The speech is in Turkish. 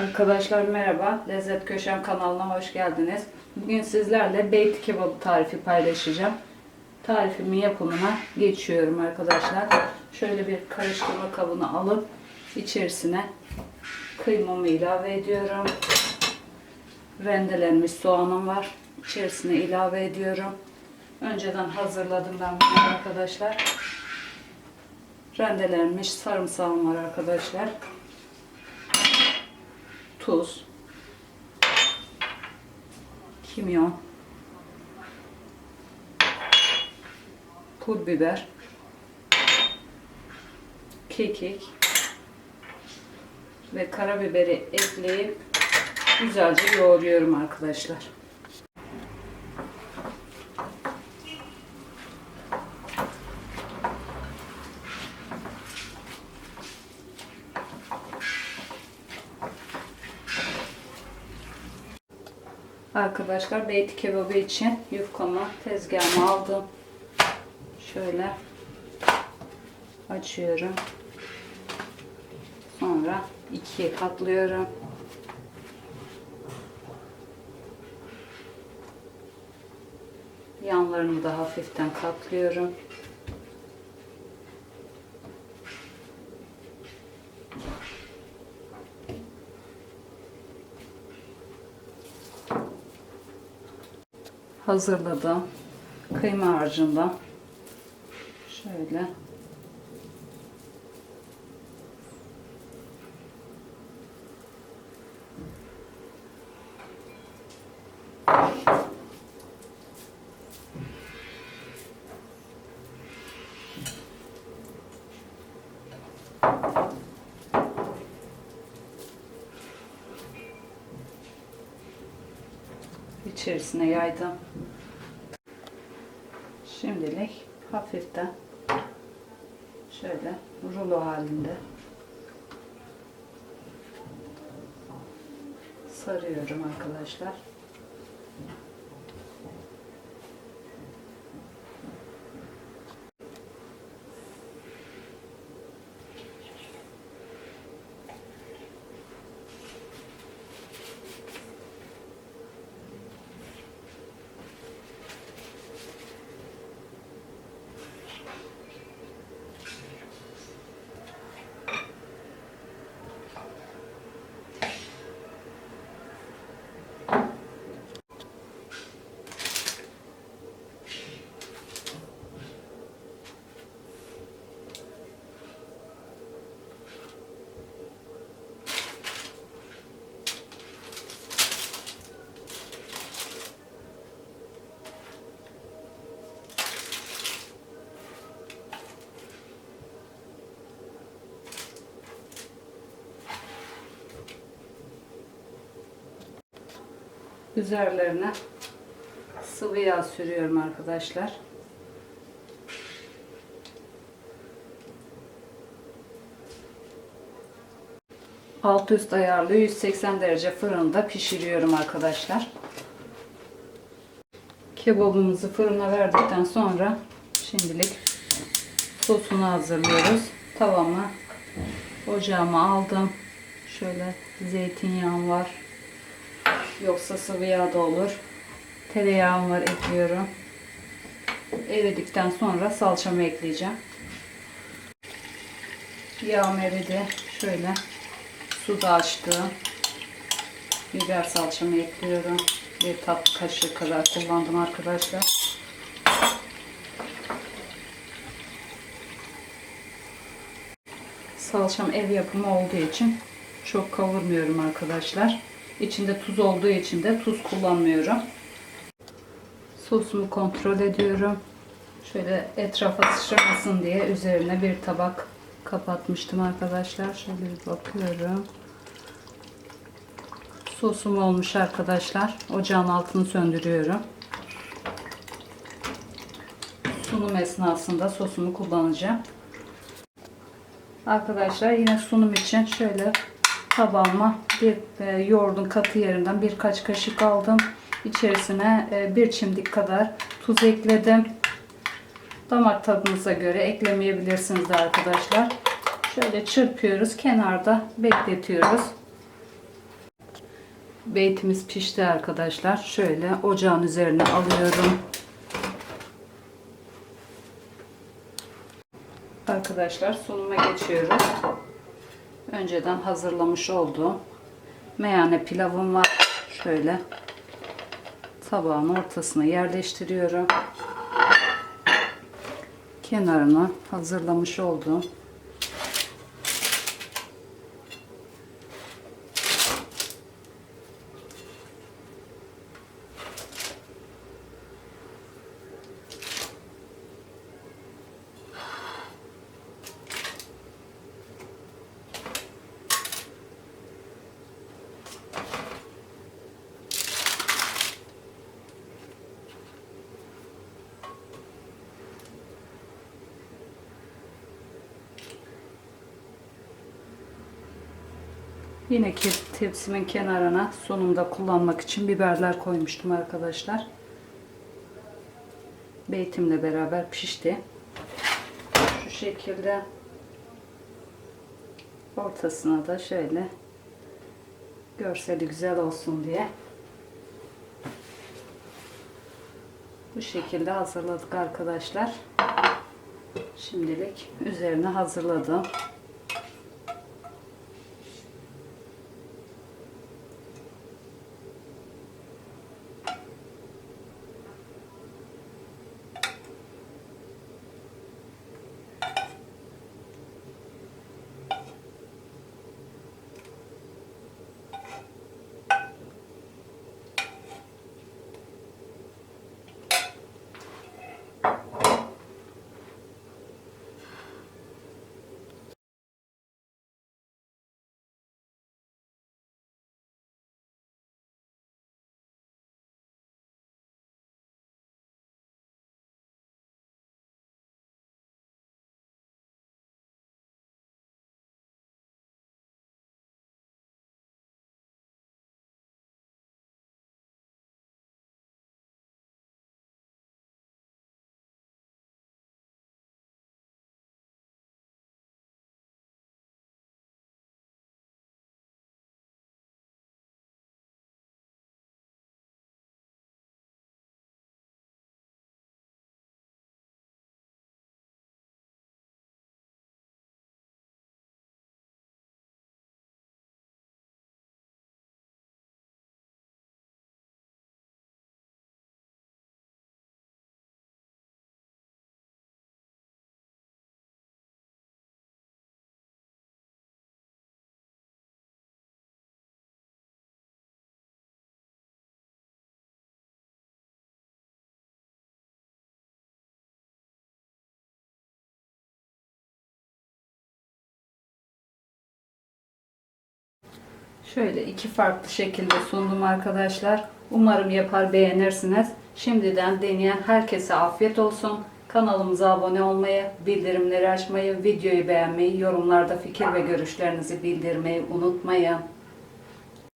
Arkadaşlar merhaba. Lezzet Köşem kanalına hoş geldiniz. Bugün sizlerle beyti kebabı tarifi paylaşacağım. Tarifimin yapımına geçiyorum arkadaşlar. Şöyle bir karıştırma kabını alıp içerisine kıymamı ilave ediyorum. Rendelenmiş soğanım var. İçerisine ilave ediyorum. Önceden hazırladım ben bunu arkadaşlar. Rendelenmiş sarımsağım var arkadaşlar tuz, kimyon, pul biber, kekik ve karabiberi ekleyip güzelce yoğuruyorum arkadaşlar. Arkadaşlar beyti kebabı için yufkamı tezgahıma aldım. Şöyle açıyorum. Sonra ikiye katlıyorum. Yanlarını da hafiften katlıyorum. Hazırladığım kıyma harcından şöyle içerisine yaydım. Şimdilik hafiften şöyle rulo halinde sarıyorum arkadaşlar. Üzerlerine sıvı yağ sürüyorum arkadaşlar. Alt üst ayarlı 180 derece fırında pişiriyorum arkadaşlar. Kebabımızı fırına verdikten sonra şimdilik sosunu hazırlıyoruz. Tavama ocağıma aldım. Şöyle zeytinyağım var. Yoksa sıvı yağ da olur. Tereyağım var ekliyorum. Eridikten sonra salçamı ekleyeceğim. Yağım eridi. Şöyle suda açtığım biber salçamı ekliyorum. Bir tatlı kaşığı kadar kullandım arkadaşlar. Salçam ev yapımı olduğu için çok kavurmuyorum arkadaşlar. İçinde tuz olduğu için de tuz kullanmıyorum. Sosumu kontrol ediyorum. Şöyle etrafa sıçramasın diye üzerine bir tabak kapatmıştım arkadaşlar. Şöyle bir bakıyorum. Sosum olmuş arkadaşlar. Ocağın altını söndürüyorum. Sunum esnasında sosumu kullanacağım. Arkadaşlar yine sunum için şöyle tabağıma bir e, yoğurdun katı yerinden birkaç kaşık aldım. İçerisine e, bir çimdik kadar tuz ekledim. Damak tadınıza göre eklemeyebilirsiniz de arkadaşlar. Şöyle çırpıyoruz. Kenarda bekletiyoruz. Beytimiz pişti arkadaşlar. Şöyle ocağın üzerine alıyorum. Arkadaşlar sunuma geçiyoruz. Önceden hazırlamış olduğum meyhane pilavım var. Şöyle tabağın ortasına yerleştiriyorum. Kenarına hazırlamış olduğum Yine tepsimin kenarına sonunda kullanmak için biberler koymuştum arkadaşlar. Beytimle beraber pişti. Şu şekilde ortasına da şöyle görseli güzel olsun diye bu şekilde hazırladık arkadaşlar. Şimdilik üzerine hazırladım. Şöyle iki farklı şekilde sundum arkadaşlar. Umarım yapar beğenirsiniz. Şimdiden deneyen herkese afiyet olsun. Kanalımıza abone olmayı, bildirimleri açmayı, videoyu beğenmeyi, yorumlarda fikir ve görüşlerinizi bildirmeyi unutmayın.